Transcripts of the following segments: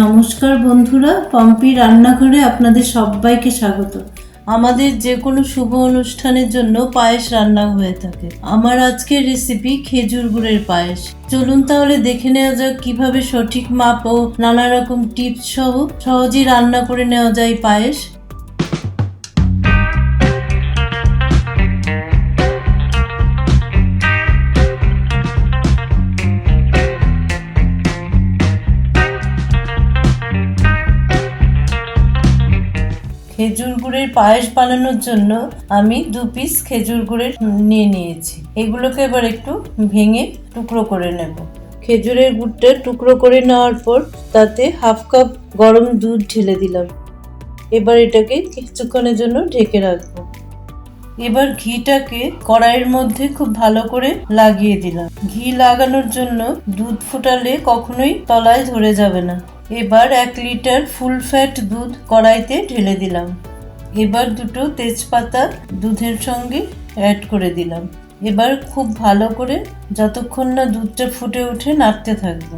নমস্কার বন্ধুরা, পম্পি রান্নাঘরে আপনাদের সবাইকে স্বাগত। আমাদের যে কোনো শুভ অনুষ্ঠানের জন্য পায়েস রান্না হয়ে থাকে। আমার আজকের রেসিপি খেজুর গুড়ের পায়েস। চলুন তাহলে দেখে নেওয়া যাক কীভাবে সঠিক মাপ ও নানা রকম টিপস সহ সহজেই রান্না করে নেওয়া যায় পায়েস। খেজুর গুড়ের পায়েস বানানোর জন্য আমি দু পিস খেজুর গুড়ের নিয়ে নিয়েছি। এগুলোকে এবার একটু ভেঙে টুকরো করে নেব। খেজুরের গুড়টা টুকরো করে নেওয়ার পর তাতে হাফ কাপ গরম দুধ ঢেলে দিলাম। এবার এটাকে কিছুক্ষণের জন্য ঢেকে রাখব। এবার ঘিটাকে কড়াইয়ের মধ্যে খুব ভালো করে লাগিয়ে দিলাম। ঘি লাগানোর জন্য দুধ ফুটালে কখনোই তলায় ধরে যাবে না। এবার এক লিটার ফুল ফ্যাট দুধ কড়াইতে ঢেলে দিলাম। এবার দুটো তেজপাতা দুধের সঙ্গে অ্যাড করে দিলাম। এবার খুব ভালো করে যতক্ষণ না দুধটা ফুটে উঠে নাড়তে থাকব।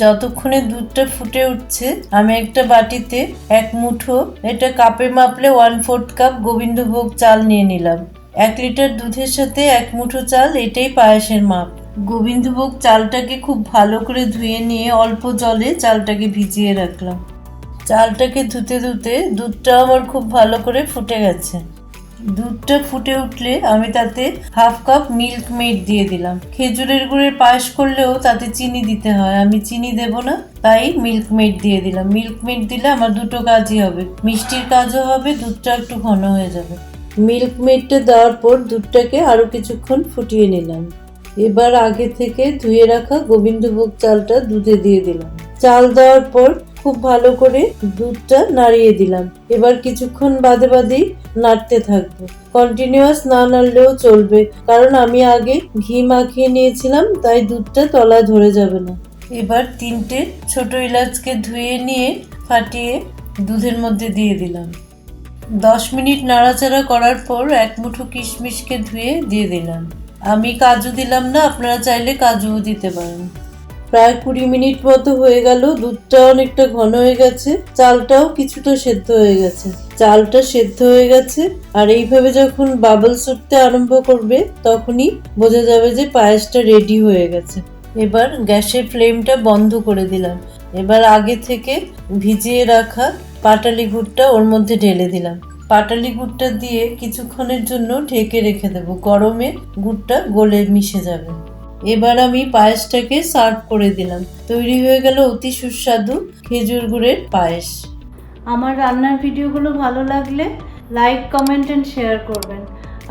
যতক্ষণে দুধটা ফুটে উঠছে, আমি একটা বাটিতে এক মুঠো এটা কাপে মাপলে ওয়ান ফোর্থ কাপ গোবিন্দভোগ চাল নিয়ে নিলাম। এক লিটার দুধের সাথে এক মুঠো চাল এটাই পায়েসের মাপ। গোবিন্দভোগ চালটাকে খুব ভালো করে ধুয়ে নিয়ে অল্প জলে চালটাকে ভিজিয়ে রাখলাম। চালটাকে ধুতে ধুতে দুধটা আমার খুব ভালো করে ফুটে গেছে। দুধটা ফুটে উঠলে আমি তাতে হাফ কাপ মিল্ক মেড দিয়ে দিলাম। খেজুরের গুড়ের পায়েস করলেও তাতে চিনি দিতে হয়। আমি চিনি দেব না, তাই মিল্ক মেড দিয়ে দিলাম। মিল্ক মেড দিলে আমার দুটো কাজই হবে। মিষ্টির কাজও হবে, দুধটা একটু ঘন হয়ে যাবে। মিল্ক মেডটা দেওয়ার পর দুধটাকে আরও কিছুক্ষণ ফুটিয়ে নিলাম। এবার আগে থেকে ধুয়ে রাখা গোবিন্দভোগ চালটা দুধে দিয়ে দিলাম। চাল দেওয়ার পর খুব ভালো করে দুধটা নাড়িয়ে দিলাম। এবার কিছুক্ষণ বাদে বাদেই নাড়তে থাকব। কন্টিনিউয়াস না নাড়লেও চলবে, কারণ আমি আগে ঘি মাখিয়ে নিয়েছিলাম, তাই দুধটা তলায় ধরে যাবে না। এবার তিনটে ছোট এলাচকে ধুয়ে নিয়ে ফাটিয়ে দুধের মধ্যে দিয়ে দিলাম। দশ মিনিট নাড়াচাড়া করার পর এক মুঠো কিশমিশকে ধুয়ে দিয়ে দিলাম। আমি কাজু দিলাম না, আপনারা চাইলে কাজুও দিতে পারেন। প্রায় কুড়ি মিনিট মতো হয়ে গেল, দুধটা অনেকটা ঘন হয়ে গেছে, চালটাও কিছুটা সেদ্ধ হয়ে গেছে। চালটা সেদ্ধ হয়ে গেছে, আর এইভাবে যখন বাবলস উঠতে আরম্ভ করবে, তখনই বোঝা যাবে যে পায়েসটা রেডি হয়ে গেছে। এবার গ্যাসের ফ্লেমটা বন্ধ করে দিলাম। এবার আগে থেকে ভিজিয়ে রাখা পাটালি গুড়টা ওর মধ্যে ঢেলে দিলাম। পাটালি গুড়টা দিয়ে কিছুক্ষণের জন্য ঢেকে রেখে দেবো। গরমে গুড়টা গলে মিশে যাবে। এবার আমি পায়েসটাকে সার্ভ করে দিলাম। তৈরি হয়ে গেল অতি সুস্বাদু খেজুর গুড়ের পায়েস। আমার রান্নার ভিডিওগুলো ভালো লাগলে লাইক, কমেন্ট অ্যান্ড শেয়ার করবেন।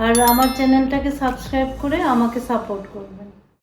আর আমার চ্যানেলটাকে সাবস্ক্রাইব করে আমাকে সাপোর্ট করবেন।